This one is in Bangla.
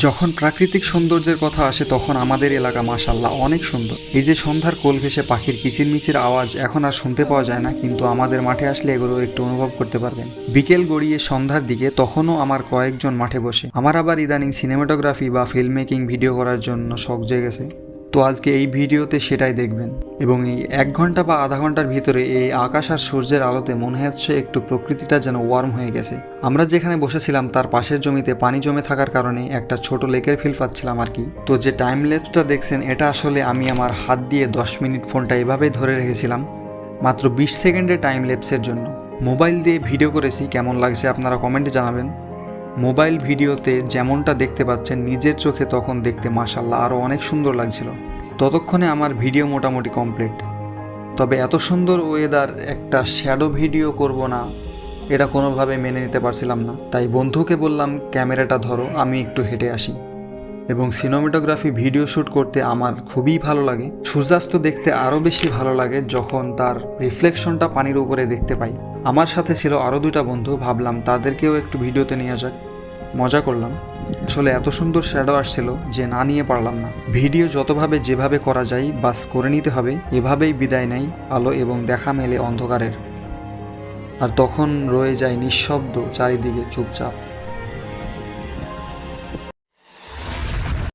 যখন প্রাকৃতিক সৌন্দর্যের কথা আসে, তখন আমাদের এলাকা মাসাল্লাহ অনেক সুন্দর। এই যে সন্ধ্যার কোল ঘেসে পাখির কিচিরমিচির আওয়াজ এখন আর শুনতে পাওয়া যায় না, কিন্তু আমাদের মাঠে আসলে এগুলো একটু অনুভব করতে পারবেন। বিকেল গড়িয়ে সন্ধ্যার দিকে, তখনও আমার কয়েকজন মাঠে বসে। আমার আবার ইদানিং সিনেমাটোগ্রাফি বা ফিল্ম মেকিং ভিডিও করার জন্য শখ জেগেছে। তো আজকে এই ভিডিওতে সেটাই দেখবেন। এবং এই এক ঘণ্টা বা আধা ঘণ্টার ভিতরে এই আকাশ আর সূর্যের আলোতে মনে হচ্ছে একটু প্রকৃতিটা যেন ওয়ার্ম হয়ে গেছে। আমরা যেখানে বসেছিলাম তার পাশের জমিতে পানি জমে থাকার কারণে একটা ছোট লেকের ফিল পাচ্ছিলাম আর কি। তো যে টাইম লেপসটা দেখছেন, এটা আসলে আমি আমার হাত দিয়ে দশ মিনিট ফোনটা এভাবেই ধরে রেখেছিলাম, মাত্র বিশ সেকেন্ডের টাইম লেপসের জন্য। মোবাইল দিয়ে ভিডিও করেছি, কেমন লাগছে আপনারা কমেন্টে জানাবেন। মোবাইল ভিডিওতে যেমনটা দেখতে পাচ্ছেন নিজের চোখে তখন দেখতে মাসাল্লাহ আরও অনেক সুন্দর লাগছিল। ততক্ষণে আমার ভিডিও মোটামুটি কমপ্লিট। তবে এত সুন্দর ওয়েদার একটা শ্যাডো ভিডিও করব না, এটা কোনোভাবে মেনে নিতে পারছিলাম না। তাই বন্ধুকে বললাম, ক্যামেরাটা ধরো, আমি একটু হেঁটে আসি। এবং সিনেমাটোগ্রাফি ভিডিও শ্যুট করতে আমার খুবই ভালো লাগে। সূর্যাস্ত দেখতে আরও বেশি ভালো লাগে যখন তার রিফ্লেকশনটা পানির উপরে দেখতে পাই। আমার সাথে ছিল আরও দুটা বন্ধু, ভাবলাম তাদেরকেও একটু ভিডিওতে নিয়ে যাক। মজা করলাম। আসলে এত সুন্দর শ্যাডো আসছিল যে না নিয়ে পারলাম না। ভিডিও যতভাবে যেভাবে করা যায়, বাস করে নিতে হবে। এভাবেই বিদায় নেই আলো এবং দেখা মেলে অন্ধকারের। আর তখন রয়ে যায় নিঃশব্দ চারিদিকে চুপচাপ।